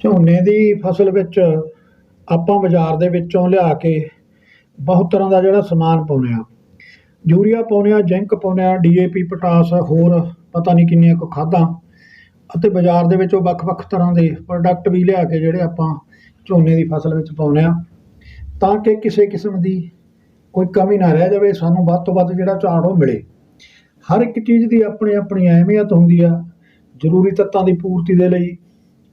ਝੋਨੇ ਦੀ ਫਸਲ ਵਿੱਚ ਆਪਾਂ ਬਾਜ਼ਾਰ ਦੇ ਵਿੱਚੋਂ ਲਿਆ ਕੇ ਬਹੁਤ ਤਰ੍ਹਾਂ ਦਾ ਜਿਹੜਾ ਸਮਾਨ ਪਾਉਂਦੇ ਹਾਂ। ਯੂਰੀਆ ਪਾਉਂਦੇ ਹਾਂ, ਜ਼ਿੰਕ ਪਾਉਂਦੇ ਹਾਂ, ਡੀ ਏ ਪੀ, ਪੋਟਾਸ, ਹੋਰ ਪਤਾ ਨਹੀਂ ਕਿੰਨੀਆਂ ਕੁ ਖਾਦਾਂ ਅਤੇ ਬਾਜ਼ਾਰ ਦੇ ਵਿੱਚੋਂ ਵੱਖ-ਵੱਖ ਤਰ੍ਹਾਂ ਦੇ ਪ੍ਰੋਡਕਟ ਵੀ ਲਿਆ ਕੇ ਜਿਹੜੇ ਆਪਾਂ ਝੋਨੇ ਦੀ ਫਸਲ ਵਿੱਚ ਪਾਉਂਦੇ ਹਾਂ। ਤਾਂ ਕਿ ਕਿਸੇ ਕਿਸਮ ਦੀ ਕੋਈ ਕਮੀ ਨਾ ਰਹਿ ਜਾਵੇ, ਸਾਨੂੰ ਵੱਧ ਤੋਂ ਵੱਧ ਜਿਹੜਾ ਝਾੜ ਉਹ ਮਿਲੇ। ਹਰ ਇੱਕ ਚੀਜ਼ ਦੀ ਆਪਣੀ ਆਪਣੀ ਅਹਿਮੀਅਤ ਹੁੰਦੀ ਆ। ਜ਼ਰੂਰੀ ਤੱਤਾਂ ਦੀ ਪੂਰਤੀ ਦੇ ਲਈ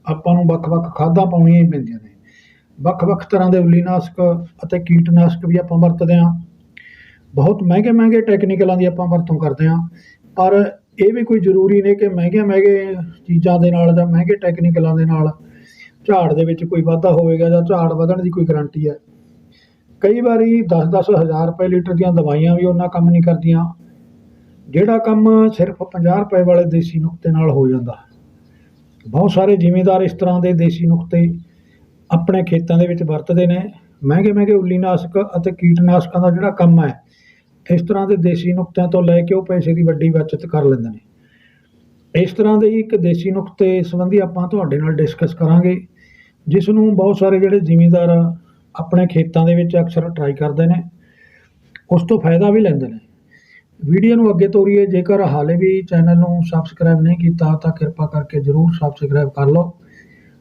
ਆਪਾਂ ਨੂੰ ਵੱਖ-ਵੱਖ ਖਾਦਾਂ ਪਾਉਣੀਆਂ ਹੀ ਪੈਂਦੀਆਂ ਨੇ। ਵੱਖ-ਵੱਖ ਤਰ੍ਹਾਂ ਦੇ ਉੱਲੀਨਾਸ਼ਕ ਅਤੇ ਕੀਟਨਾਸ਼ਕ ਵੀ ਆਪਾਂ ਵਰਤਦੇ ਹਾਂ। ਬਹੁਤ ਮਹਿੰਗੇ ਮਹਿੰਗੇ ਟੈਕਨੀਕਲਾਂ ਦੀ ਆਪਾਂ ਵਰਤੋਂ ਕਰਦੇ ਹਾਂ। ਪਰ ਇਹ ਵੀ ਕੋਈ ਜ਼ਰੂਰੀ ਨਹੀਂ ਕਿ ਮਹਿੰਗੇ ਮਹਿੰਗੇ ਚੀਜ਼ਾਂ ਦੇ ਨਾਲ ਜਾਂ ਮਹਿੰਗੇ ਟੈਕਨੀਕਲਾਂ ਦੇ ਨਾਲ ਝਾੜ ਦੇ ਵਿੱਚ ਕੋਈ ਵਾਧਾ ਹੋਵੇਗਾ ਜਾਂ ਝਾੜ ਵਧਣ ਦੀ ਕੋਈ ਗਾਰੰਟੀ ਹੈ। ਕਈ ਵਾਰੀ 10-10 ਹਜ਼ਾਰ ਰੁਪਏ ਲੀਟਰ ਦੀਆਂ ਦਵਾਈਆਂ ਵੀ ਉਹਨਾਂ ਕੰਮ ਨਹੀਂ ਕਰਦੀਆਂ। ਜਿਹੜਾ ਕੰਮ ਸਿਰਫ 50 ਰੁਪਏ ਵਾਲੇ ਦੇਸੀ ਨੁਕਤੇ ਨਾਲ ਹੋ ਜਾਂਦਾ। ਬਹੁਤ ਸਾਰੇ ਜ਼ਿਮੀਂਦਾਰ ਇਸ ਤਰ੍ਹਾਂ ਦੇ ਦੇਸੀ ਨੁਕਤੇ ਆਪਣੇ ਖੇਤਾਂ ਦੇ ਵਿੱਚ ਵਰਤਦੇ ਨੇ। ਮਹਿੰਗੇ ਮਹਿੰਗੇ ਉੱਲੀਨਾਸ਼ਕ ਅਤੇ ਕੀਟਨਾਸ਼ਕਾਂ ਦਾ ਜਿਹੜਾ ਕੰਮ ਹੈ, ਇਸ ਤਰ੍ਹਾਂ ਦੇ ਦੇਸੀ ਨੁਕਤਿਆਂ ਤੋਂ ਲੈ ਕੇ ਉਹ ਪੈਸੇ ਦੀ ਵੱਡੀ ਬਚਤ ਕਰ ਲੈਂਦੇ ਨੇ। ਇਸ ਤਰ੍ਹਾਂ ਦੇ ਇੱਕ ਦੇਸੀ ਨੁਕਤੇ ਸੰਬੰਧੀ ਆਪਾਂ ਤੁਹਾਡੇ ਨਾਲ ਡਿਸਕਸ ਕਰਾਂਗੇ, ਜਿਸ ਨੂੰ ਬਹੁਤ ਸਾਰੇ ਜਿਹੜੇ ਜ਼ਿਮੀਂਦਾਰ ਆਪਣੇ ਖੇਤਾਂ ਦੇ ਵਿੱਚ ਅਕਸਰ ਟਰਾਈ ਕਰਦੇ ਨੇ, ਉਸ ਤੋਂ ਫਾਇਦਾ ਵੀ ਲੈਂਦੇ ਨੇ। ਵੀਡੀਓ ਨੂੰ ਅੱਗੇ ਤੋਰੀਏ, ਜੇਕਰ ਹਾਲੇ ਵੀ ਚੈਨਲ ਨੂੰ ਸਬਸਕ੍ਰਾਈਬ ਨਹੀਂ ਕੀਤਾ, ਤਾਂ ਕਿਰਪਾ ਕਰਕੇ ਜਰੂਰ ਸਬਸਕ੍ਰਾਈਬ ਕਰ ਲਓ।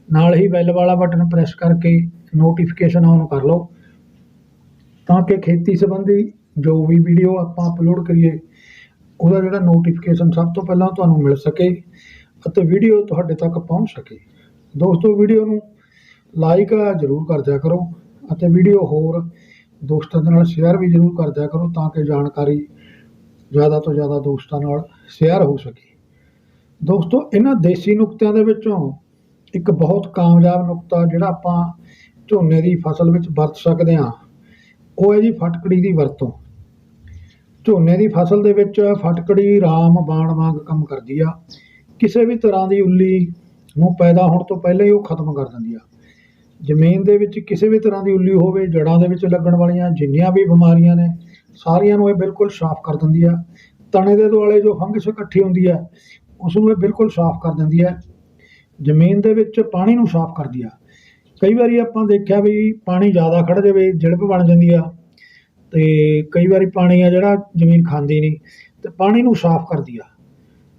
ਨਾਲ ਹੀ ਬੈਲ ਵਾਲਾ ਬਟਨ ਪ੍ਰੈਸ ਕਰਕੇ ਨੋਟੀਫਿਕੇਸ਼ਨ ਆਨ ਕਰ ਲਓ, ਤਾਂ ਕਿ ਖੇਤੀ ਸੰਬੰਧੀ ਜੋ ਵੀ ਵੀਡੀਓ ਆਪਾਂ ਅਪਲੋਡ ਕਰੀਏ, ਉਹਦਾ ਜਿਹੜਾ ਨੋਟੀਫਿਕੇਸ਼ਨ ਸਭ ਤੋਂ ਪਹਿਲਾਂ ਤੁਹਾਨੂੰ ਮਿਲ ਸਕੇ ਅਤੇ ਵੀਡੀਓ ਤੁਹਾਡੇ ਤੱਕ ਪਹੁੰਚ ਸਕੇ। ਦੋਸਤੋ, ਵੀਡੀਓ ਨੂੰ ਲਾਈਕ ਜ਼ਰੂਰ ਕਰ ਦਿਆ ਕਰੋ ਅਤੇ ਵੀਡੀਓ ਹੋਰ ਦੋਸਤਾਂ ਦੇ ਨਾਲ ਸ਼ੇਅਰ ਵੀ ਜ਼ਰੂਰ ਕਰ ਦਿਆ ਕਰੋ, ਤਾਂ ਕਿ ਜਾਣਕਾਰੀ ਜ਼ਿਆਦਾ ਤੋਂ ਜ਼ਿਆਦਾ ਦੋਸਤਾਂ ਨਾਲ ਸ਼ੇਅਰ ਹੋ ਸਕੇ। ਦੋਸਤੋ, ਇਹਨਾਂ ਦੇਸੀ ਨੁਕਤਿਆਂ ਦੇ ਵਿੱਚੋਂ ਇੱਕ ਬਹੁਤ ਕਾਮਯਾਬ ਨੁਕਤਾ ਜਿਹੜਾ ਆਪਾਂ ਝੋਨੇ ਦੀ ਫਸਲ ਵਿੱਚ ਵਰਤ ਸਕਦੇ ਹਾਂ, ਉਹ ਹੈ ਜੀ ਫਟਕੜੀ ਦੀ ਵਰਤੋਂ। ਝੋਨੇ ਦੀ ਫਸਲ ਦੇ ਵਿੱਚ ਫਟਕੜੀ ਰਾਮ ਬਾਣ ਵਾਂਗ ਕੰਮ ਕਰਦੀ ਆ। ਕਿਸੇ ਵੀ ਤਰ੍ਹਾਂ ਦੀ ਉੱਲੀ ਨੂੰ ਪੈਦਾ ਹੋਣ ਤੋਂ ਪਹਿਲਾਂ ਹੀ ਉਹ ਖਤਮ ਕਰ ਦਿੰਦੀ ਆ। ਜ਼ਮੀਨ ਦੇ ਵਿੱਚ ਕਿਸੇ ਵੀ ਤਰ੍ਹਾਂ ਦੀ ਉੱਲੀ ਹੋਵੇ ਜੜ੍ਹਾਂ ਦੇ ਵਿੱਚ ਲੱਗਣ ਵਾਲੀਆਂ ਜਿੰਨੀਆਂ ਵੀ ਬਿਮਾਰੀਆਂ ਨੇ ਸਾਰੀਆਂ ਨੂੰ ਇਹ ਬਿਲਕੁਲ ਸਾਫ਼ ਕਰ ਦਿੰਦੀ ਆ। ਤਣੇ ਦੇ ਦੁਆਲੇ ਜੋ ਫੰਗਸ ਇਕੱਠੀ ਹੁੰਦੀ ਹੈ ਉਸ ਨੂੰ ਇਹ ਬਿਲਕੁਲ ਸਾਫ਼ ਕਰ ਦਿੰਦੀ ਹੈ ਜ਼ਮੀਨ ਦੇ ਵਿੱਚ ਪਾਣੀ ਨੂੰ ਸਾਫ਼ ਕਰਦੀ ਆ। ਕਈ ਵਾਰੀ ਆਪਾਂ ਦੇਖਿਆ ਵੀ ਪਾਣੀ ਜ਼ਿਆਦਾ ਖੜ ਜਾਵੇ, ਜਿਲਬ ਬਣ ਜਾਂਦੀ ਆ ਤੇ ਕਈ ਵਾਰੀ ਪਾਣੀ ਆ ਜਿਹੜਾ ਜ਼ਮੀਨ ਖਾਂਦੀ ਨਹੀਂ, ਤੇ ਪਾਣੀ ਨੂੰ ਸਾਫ਼ ਕਰਦੀ ਆ।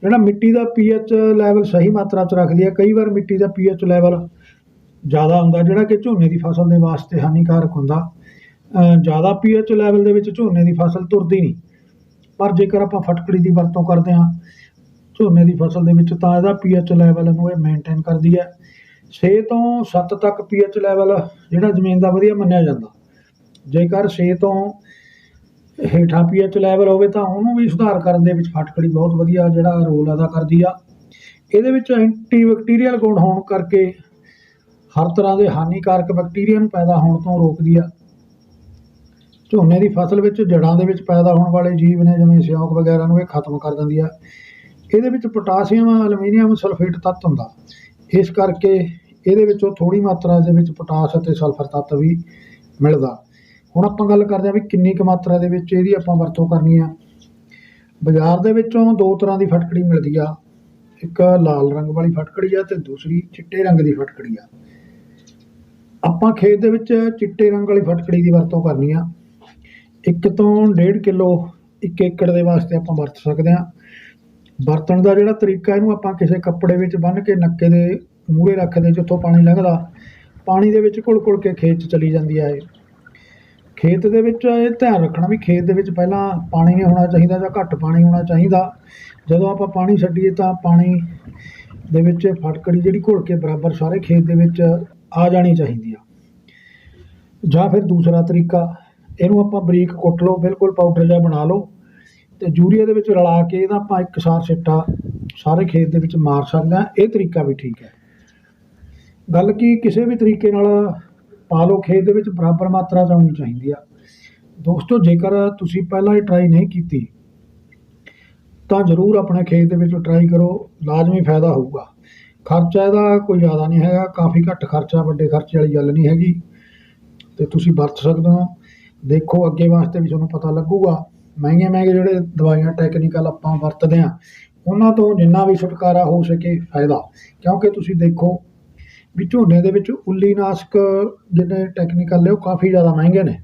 ਜਿਹੜਾ ਮਿੱਟੀ ਦਾ ਪੀਐਚ ਲੈਵਲ ਸਹੀ ਮਾਤਰਾ 'ਚ ਰੱਖਦੀ ਆ, ਕਈ ਵਾਰ ਮਿੱਟੀ ਦਾ ਪੀਐਚ ਲੈਵਲ ਜ਼ਿਆਦਾ ਹੁੰਦਾ, ਜਿਹੜਾ ਕਿ ਝੋਨੇ ਦੀ ਫਸਲ ਦੇ ਵਾਸਤੇ ਹਾਨੀਕਾਰਕ ਹੁੰਦਾ। ਜ਼ਿਆਦਾ ਪੀਐਚ ਲੈਵਲ ਦੇ ਵਿੱਚ ਝੋਨੇ ਦੀ ਫਸਲ ਤੁਰਦੀ ਨਹੀਂ। ਪਰ ਜੇਕਰ ਆਪਾਂ ਫਟਕੜੀ ਦੀ ਵਰਤੋਂ ਕਰਦੇ ਹਾਂ, ਝੋਨੇ ਦੀ ਫਸਲ ਦੇ ਵਿੱਚ ਤਾਂ ਇਹਦਾ ਪੀਐਚ ਲੈਵਲ ਨੂੰ ਇਹ ਮੇਨਟੇਨ ਕਰਦੀ ਹੈ। 6 ਤੋਂ 7 ਤੱਕ ਪੀਐਚ ਲੈਵਲ ਜਿਹੜਾ ਜ਼ਮੀਨ ਦਾ ਵਧੀਆ ਮੰਨਿਆ ਜਾਂਦਾ। ਜੇਕਰ 6 ਤੋਂ ਹੇਠਾਂ ਪੀਐਚ ਲੈਵਲ ਹੋਵੇ ਤਾਂ ਉਹਨੂੰ ਵੀ ਸੁਧਾਰ ਕਰਨ ਦੇ ਵਿੱਚ ਫਟਕੜੀ ਬਹੁਤ ਵਧੀਆ ਜਿਹੜਾ ਰੋਲ ਅਦਾ ਕਰਦੀ ਆ। ਇਹਦੇ ਵਿੱਚ ਐਂਟੀ ਬੈਕਟੀਰੀਅਲ ਗੁਣ ਹੋਣ ਕਰਕੇ ਹਰ ਤਰ੍ਹਾਂ ਦੇ ਹਾਨੀਕਾਰਕ ਬੈਕਟੀਰੀਆ ਨੂੰ ਪੈਦਾ ਹੋਣ ਤੋਂ ਰੋਕਦੀ ਆ। ਝੋਨੇ ਦੀ ਫਸਲ ਵਿੱਚ ਜੜ੍ਹਾਂ ਦੇ ਵਿੱਚ ਪੈਦਾ ਹੋਣ ਵਾਲੇ ਜੀਵ ਨੇ ਜਿਵੇਂ ਸਿਉਂਕ ਵਗੈਰਾ ਨੂੰ ਇਹ ਖਤਮ ਕਰ ਦਿੰਦੀ ਆ। ਇਹਦੇ ਵਿੱਚ ਪੋਟਾਸ਼ੀਅਮ, ਐਲੂਮੀਨੀਅਮ, ਸਲਫੇਟ ਤੱਤ ਹੁੰਦਾ। ਇਸ ਕਰਕੇ ਇਹਦੇ ਵਿੱਚੋਂ ਥੋੜੀ ਮਾਤਰਾ ਦੇ ਵਿੱਚ ਪੋਟਾਸ਼ ਅਤੇ ਸਲਫਰ ਤੱਤ ਵੀ ਮਿਲਦਾ। ਹੁਣ ਆਪਾਂ ਗੱਲ ਕਰਦੇ ਹਾਂ ਵੀ ਕਿੰਨੀ ਕੁ ਮਾਤਰਾ ਦੇ ਵਿੱਚ ਇਹਦੀ ਆਪਾਂ ਵਰਤੋਂ ਕਰਨੀ ਆ। ਬਾਜ਼ਾਰ ਦੇ ਵਿੱਚੋਂ ਦੋ ਤਰ੍ਹਾਂ ਦੀ ਫਟਕੜੀ ਮਿਲਦੀ ਆ। ਇੱਕ ਲਾਲ ਰੰਗ ਵਾਲੀ ਫਟਕੜੀ ਆ ਤੇ ਦੂਸਰੀ ਚਿੱਟੇ ਰੰਗ ਦੀ ਫਟਕੜੀ ਆ। ਆਪਾਂ ਖੇਤ ਦੇ ਵਿੱਚ ਚਿੱਟੇ ਰੰਗ ਵਾਲੀ ਫਟਕੜੀ ਦੀ ਵਰਤੋਂ ਕਰਨੀ ਆ। ਇੱਕ ਤੋਂ ਡੇਢ ਕਿਲੋ ਇੱਕ ਏਕੜ ਦੇ ਵਾਸਤੇ ਆਪਾਂ ਵਰਤ ਸਕਦੇ ਹਾਂ। ਵਰਤਣ ਦਾ ਜਿਹੜਾ ਤਰੀਕਾ ਇਹਨੂੰ ਆਪਾਂ ਕਿਸੇ ਕੱਪੜੇ ਵਿੱਚ ਬੰਨ੍ਹ ਕੇ ਨੱਕੇ ਦੇ ਮੂਹਰੇ ਰੱਖਦੇ ਜਿੱਥੋਂ ਪਾਣੀ ਲੰਘਦਾ, ਪਾਣੀ ਦੇ ਵਿੱਚ ਘੁਲ ਘੁਲ ਕੇ ਖੇਤ 'ਚ ਚਲੀ ਜਾਂਦੀ ਹੈ ਇਹ। ਖੇਤ ਦੇ ਵਿੱਚ ਇਹ ਧਿਆਨ ਰੱਖਣਾ ਵੀ ਖੇਤ ਦੇ ਵਿੱਚ ਪਹਿਲਾਂ ਪਾਣੀ ਨਹੀਂ ਹੋਣਾ ਚਾਹੀਦਾ ਜਾਂ ਘੱਟ ਪਾਣੀ ਹੋਣਾ ਚਾਹੀਦਾ। ਜਦੋਂ ਆਪਾਂ ਪਾਣੀ ਛੱਡੀਏ ਤਾਂ ਪਾਣੀ ਦੇ ਵਿੱਚ ਫਟਕੜੀ ਜਿਹੜੀ ਘੁਲ ਕੇ ਬਰਾਬਰ ਸਾਰੇ ਖੇਤ ਦੇ ਵਿੱਚ ਆ ਜਾਣੀ ਚਾਹੀਦੀ ਆ। ਜਾਂ ਫਿਰ ਦੂਸਰਾ ਤਰੀਕਾ ਇਹਨੂੰ ਆਪਾਂ ਬਰੀਕ ਕੁੱਟ ਲਓ, ਬਿਲਕੁਲ ਪਾਊਡਰ ਜਿਹਾ ਬਣਾ ਲਓ ਤੇ ਯੂਰੀਆ ਦੇ ਵਿੱਚ ਰਲਾ ਕੇ ਇਹਦਾ ਆਪਾਂ ਇੱਕ ਸਾਰ ਸਿੱਟਾ ਸਾਰੇ ਖੇਤ ਦੇ ਵਿੱਚ ਮਾਰ ਸਕਦੇ ਹਾਂ, ਇਹ ਤਰੀਕਾ ਵੀ ਠੀਕ ਹੈ। ਗੱਲ ਕੀ ਕਿਸੇ ਵੀ ਤਰੀਕੇ ਨਾਲ ਪਾ ਲਓ, ਖੇਤ ਦੇ ਵਿੱਚ ਬਰਾਬਰ ਮਾਤਰਾ 'ਚ ਆਉਣੀ ਚਾਹੀਦੀ ਆ। ਦੋਸਤੋ, ਜੇਕਰ ਤੁਸੀਂ ਪਹਿਲਾਂ ਇਹ ਟਰਾਈ ਨਹੀਂ ਕੀਤੀ, ਤਾਂ ਜ਼ਰੂਰ ਆਪਣੇ ਖੇਤ ਦੇ ਵਿੱਚ ਟਰਾਈ ਕਰੋ, ਲਾਜ਼ਮੀ ਫਾਇਦਾ ਹੋਊਗਾ। ਖਰਚਾ ਇਹਦਾ ਕੋਈ ਜ਼ਿਆਦਾ ਨਹੀਂ ਹੈਗਾ, ਕਾਫੀ ਘੱਟ ਖਰਚਾ, ਵੱਡੇ ਖਰਚੇ ਵਾਲੀ ਗੱਲ ਨਹੀਂ ਹੈਗੀ। ਤੇ ਤੁਸੀਂ ਵਰਤ ਸਕਦੇ ਹੋ। ਦੇਖੋ ਅੱਗੇ ਵਾਸਤੇ ਵੀ ਤੁਹਾਨੂੰ ਪਤਾ ਲੱਗੂਗਾ, ਮਹਿੰਗੇ ਮਹਿੰਗੇ ਜਿਹੜੇ ਦਵਾਈਆਂ ਟੈਕਨੀਕਲ ਆਪਾਂ ਵਰਤਦੇ ਹਾਂ, ਉਹਨਾਂ ਤੋਂ ਜਿੰਨਾ ਵੀ ਛੁਟਕਾਰਾ ਹੋ ਸਕੇ ਫਾਇਦਾ। ਕਿਉਂਕਿ ਤੁਸੀਂ ਦੇਖੋ ਵੀ ਝੋਨੇ ਦੇ ਵਿੱਚ ਉੱਲੀ ਨਾਸ਼ਕ ਜਿਹੜੇ ਟੈਕਨੀਕਲ ਨੇ, ਉਹ ਕਾਫੀ ਜ਼ਿਆਦਾ ਮਹਿੰਗੇ ਨੇ।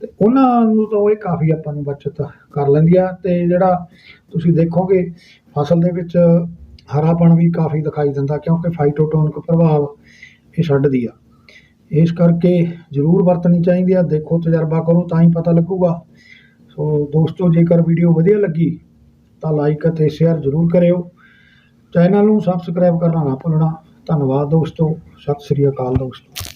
ਤੇ ਉਹਨਾਂ ਨੂੰ ਤਾਂ ਇਹ ਕਾਫੀ ਆਪਾਂ ਨੂੰ ਬਚਤ ਕਰ ਲੈਂਦੀ ਆ ਤੇ ਜਿਹੜਾ ਤੁਸੀਂ ਦੇਖੋਗੇ, ਫਸਲ ਦੇ ਵਿੱਚ ਹਰਾਪਣ ਵੀ ਕਾਫੀ ਦਿਖਾਈ ਦਿੰਦਾ ਕਿਉਂਕਿ ਫਾਈਟੋਟੋਨਿਕ ਪ੍ਰਭਾਵ ਇਹ ਛੱਡਦੀ ਆ। ਇਸ ਕਰਕੇ ਜ਼ਰੂਰ ਵਰਤਣੀ ਚਾਹੀਦੀ ਆ, ਦੇਖੋ ਤਜਰਬਾ ਕਰੋ ਤਾਂ ਹੀ ਪਤਾ ਲੱਗੂਗਾ। ਸੋ ਦੋਸਤੋ, ਜੇਕਰ ਵੀਡੀਓ ਵਧੀਆ ਲੱਗੀ, ਤਾਂ ਲਾਈਕ ਅਤੇ ਸ਼ੇਅਰ ਜ਼ਰੂਰ ਕਰਿਓ। ਚੈਨਲ ਨੂੰ ਸਬਸਕ੍ਰਾਈਬ ਕਰਨਾ ਨਾ ਭੁੱਲਣਾ। ਧੰਨਵਾਦ ਦੋਸਤੋ, ਸਤਿ ਸ੍ਰੀ ਅਕਾਲ ਦੋਸਤੋ।